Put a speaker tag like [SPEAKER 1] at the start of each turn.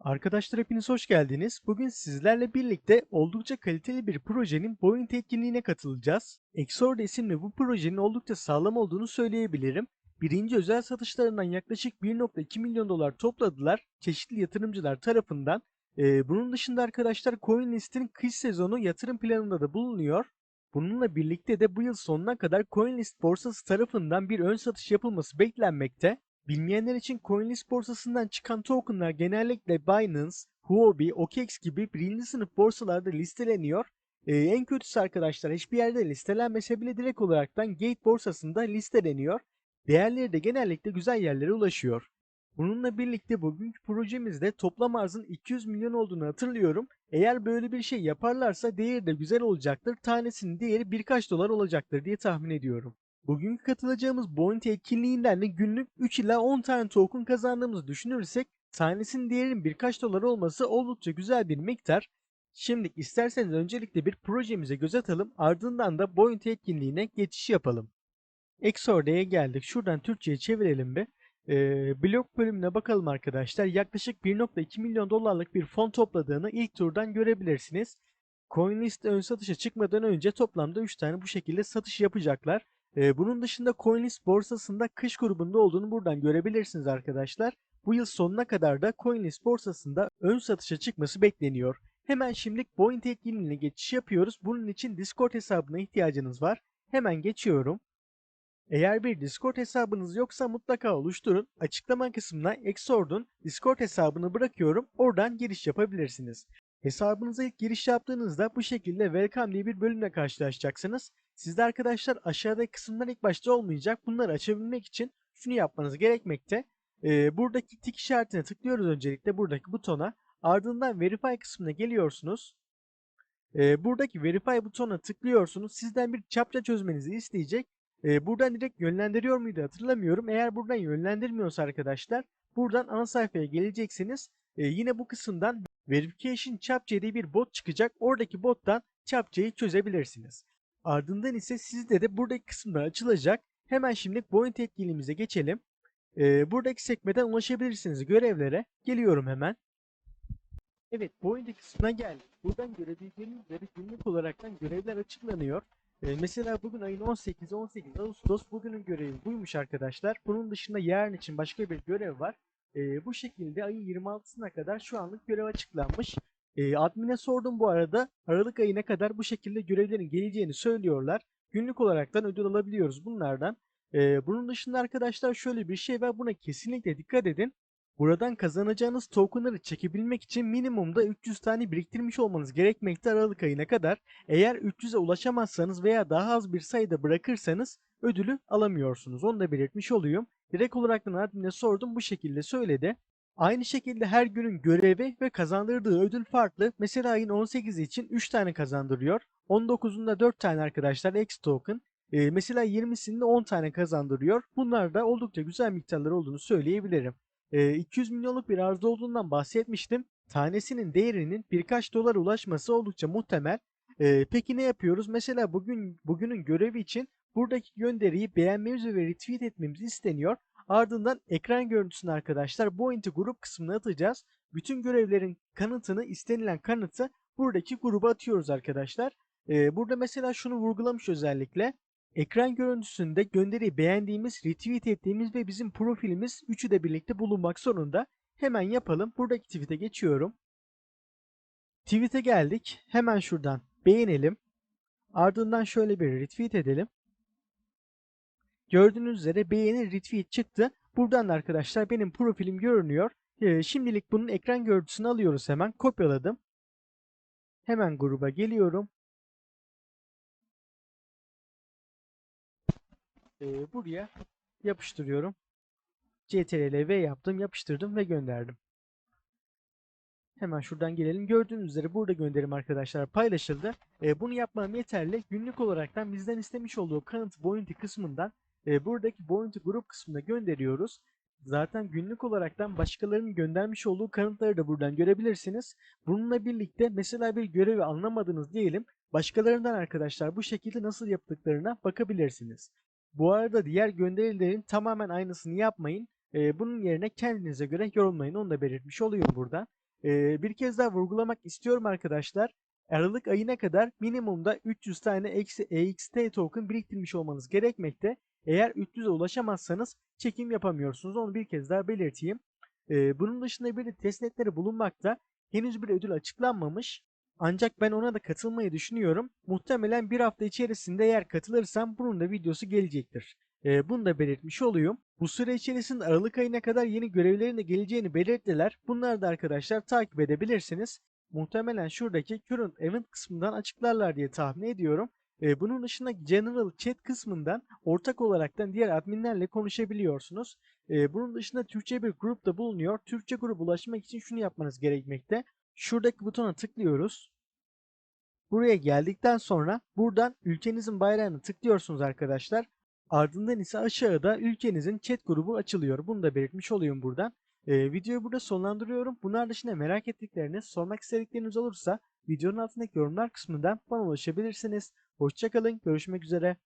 [SPEAKER 1] Arkadaşlar hepiniz hoş geldiniz. Bugün sizlerle birlikte oldukça kaliteli bir projenin Boeing etkinliğine katılacağız. Exorde isimli bu projenin oldukça sağlam olduğunu söyleyebilirim. Birinci özel satışlarından yaklaşık 1.2 milyon dolar topladılar çeşitli yatırımcılar tarafından. Ee, bunun dışında arkadaşlar CoinList'in kış sezonu yatırım planında da bulunuyor. Bununla birlikte de bu yıl sonuna kadar CoinList borsası tarafından bir ön satış yapılması beklenmekte. Bilmeyenler için CoinList borsasından çıkan tokenlar genellikle Binance, Huobi, OKEx gibi birinci sınıf borsalarda listeleniyor. Ee, en kötüsü arkadaşlar hiçbir yerde listelenmese bile direkt olaraktan Gate borsasında listeleniyor. Değerleri de genellikle güzel yerlere ulaşıyor. Bununla birlikte bugünkü projemizde toplam arzın 200 milyon olduğunu hatırlıyorum. Eğer böyle bir şey yaparlarsa değeri de güzel olacaktır. Tanesinin değeri birkaç dolar olacaktır diye tahmin ediyorum. Bugünkü katılacağımız Bounty etkinliğinden de günlük 3 ila 10 tane token kazandığımızı düşünürsek tanesinin değerinin birkaç dolar olması oldukça güzel bir miktar. Şimdi isterseniz öncelikle bir projemize göz atalım ardından da Bounty etkinliğine geçiş yapalım. Exorde'ye geldik. Şuradan Türkçe'ye çevirelim bir. Ee, blok bölümüne bakalım arkadaşlar. Yaklaşık 1.2 milyon dolarlık bir fon topladığını ilk turdan görebilirsiniz. CoinList ön satışa çıkmadan önce toplamda 3 tane bu şekilde satış yapacaklar. Ee, bunun dışında CoinList borsasında kış grubunda olduğunu buradan görebilirsiniz arkadaşlar. Bu yıl sonuna kadar da CoinList borsasında ön satışa çıkması bekleniyor. Hemen şimdilik Boeing etkinliğine geçiş yapıyoruz. Bunun için Discord hesabına ihtiyacınız var. Hemen geçiyorum. Eğer bir Discord hesabınız yoksa mutlaka oluşturun. Açıklama kısmına Exord'un Discord hesabını bırakıyorum. Oradan giriş yapabilirsiniz. Hesabınıza ilk giriş yaptığınızda bu şekilde Welcome diye bir bölümle karşılaşacaksınız. Sizde arkadaşlar aşağıdaki kısımlar ilk başta olmayacak. Bunları açabilmek için şunu yapmanız gerekmekte. Ee, buradaki tik işaretine tıklıyoruz öncelikle buradaki butona. Ardından Verify kısmına geliyorsunuz. Ee, buradaki Verify butonuna tıklıyorsunuz. Sizden bir çapça çözmenizi isteyecek. Ee, buradan direkt yönlendiriyor muydu hatırlamıyorum. Eğer buradan yönlendirmiyorsa arkadaşlar buradan ana sayfaya geleceksiniz. Ee, yine bu kısımdan Verification Captcha diye bir bot çıkacak. Oradaki bottan Captcha'yı çözebilirsiniz. Ardından ise sizde de buradaki kısımlar açılacak. Hemen şimdi Boeing etkinliğimize geçelim. Ee, buradaki sekmeden ulaşabilirsiniz görevlere. Geliyorum hemen. Evet Boeing kısmına geldik. Buradan görebileceğiniz üzere günlük olaraktan görevler açıklanıyor. Ee, mesela bugün ayın 18 18 Ağustos bugünün görevi buymuş arkadaşlar. Bunun dışında yarın için başka bir görev var. Ee, bu şekilde ayın 26'sına kadar şu anlık görev açıklanmış. Ee, admin'e sordum bu arada. Aralık ayına kadar bu şekilde görevlerin geleceğini söylüyorlar. Günlük olaraktan ödül alabiliyoruz bunlardan. Ee, bunun dışında arkadaşlar şöyle bir şey var. Buna kesinlikle dikkat edin. Buradan kazanacağınız tokenları çekebilmek için minimumda 300 tane biriktirmiş olmanız gerekmekte Aralık ayına kadar. Eğer 300'e ulaşamazsanız veya daha az bir sayıda bırakırsanız ödülü alamıyorsunuz. Onu da belirtmiş olayım. Direkt olaraktan admin'e sordum bu şekilde söyledi. Aynı şekilde her günün görevi ve kazandırdığı ödül farklı. Mesela ayın 18'i için 3 tane kazandırıyor. 19'unda 4 tane arkadaşlar X token. Ee, mesela 20'sinde 10 tane kazandırıyor. Bunlar da oldukça güzel miktarlar olduğunu söyleyebilirim. Ee, 200 milyonluk bir arz olduğundan bahsetmiştim. Tanesinin değerinin birkaç dolara ulaşması oldukça muhtemel. Peki ne yapıyoruz? Mesela bugün bugünün görevi için buradaki gönderiyi beğenmemiz ve retweet etmemiz isteniyor. Ardından ekran görüntüsünü arkadaşlar Bounty grup kısmına atacağız. Bütün görevlerin kanıtını, istenilen kanıtı buradaki gruba atıyoruz arkadaşlar. Burada mesela şunu vurgulamış özellikle. Ekran görüntüsünde gönderiyi beğendiğimiz, retweet ettiğimiz ve bizim profilimiz üçü de birlikte bulunmak zorunda. Hemen yapalım. Buradaki tweet'e geçiyorum. Tweet'e geldik. Hemen şuradan beğenelim. Ardından şöyle bir retweet edelim. Gördüğünüz üzere beğeni retweet çıktı. Buradan da arkadaşlar benim profilim görünüyor. Ee, şimdilik bunun ekran görüntüsünü alıyoruz hemen. Kopyaladım. Hemen gruba geliyorum. Ee, buraya yapıştırıyorum. CTRL V yaptım, yapıştırdım ve gönderdim. Hemen şuradan gelelim. Gördüğünüz üzere burada gönderim arkadaşlar paylaşıldı. Ee, bunu yapmam yeterli. Günlük olaraktan bizden istemiş olduğu kanıt bounty kısmından e, buradaki bounty grup kısmına gönderiyoruz. Zaten günlük olaraktan başkalarının göndermiş olduğu kanıtları da buradan görebilirsiniz. Bununla birlikte mesela bir görevi anlamadınız diyelim. Başkalarından arkadaşlar bu şekilde nasıl yaptıklarına bakabilirsiniz. Bu arada diğer gönderilerin tamamen aynısını yapmayın. E, bunun yerine kendinize göre yorumlayın. Onu da belirtmiş oluyor burada. Ee, bir kez daha vurgulamak istiyorum arkadaşlar. Aralık ayına kadar minimumda 300 tane EXT token biriktirmiş olmanız gerekmekte. Eğer 300'e ulaşamazsanız çekim yapamıyorsunuz. Onu bir kez daha belirteyim. Ee, bunun dışında bir de testnetleri bulunmakta. Henüz bir ödül açıklanmamış. Ancak ben ona da katılmayı düşünüyorum. Muhtemelen bir hafta içerisinde eğer katılırsam bunun da videosu gelecektir. Ee, bunu da belirtmiş olayım. Bu süre içerisinde Aralık ayına kadar yeni görevlerin de geleceğini belirttiler. Bunları da arkadaşlar takip edebilirsiniz. Muhtemelen şuradaki Current Event kısmından açıklarlar diye tahmin ediyorum. Ee, bunun dışında General Chat kısmından ortak olaraktan diğer adminlerle konuşabiliyorsunuz. Ee, bunun dışında Türkçe bir grup da bulunuyor. Türkçe gruba ulaşmak için şunu yapmanız gerekmekte. Şuradaki butona tıklıyoruz. Buraya geldikten sonra buradan ülkenizin bayrağını tıklıyorsunuz arkadaşlar. Ardından ise aşağıda ülkenizin chat grubu açılıyor. Bunu da belirtmiş olayım buradan. Ee, videoyu burada sonlandırıyorum. Bunlar dışında merak ettikleriniz, sormak istedikleriniz olursa videonun altındaki yorumlar kısmından bana ulaşabilirsiniz. Hoşçakalın, görüşmek üzere.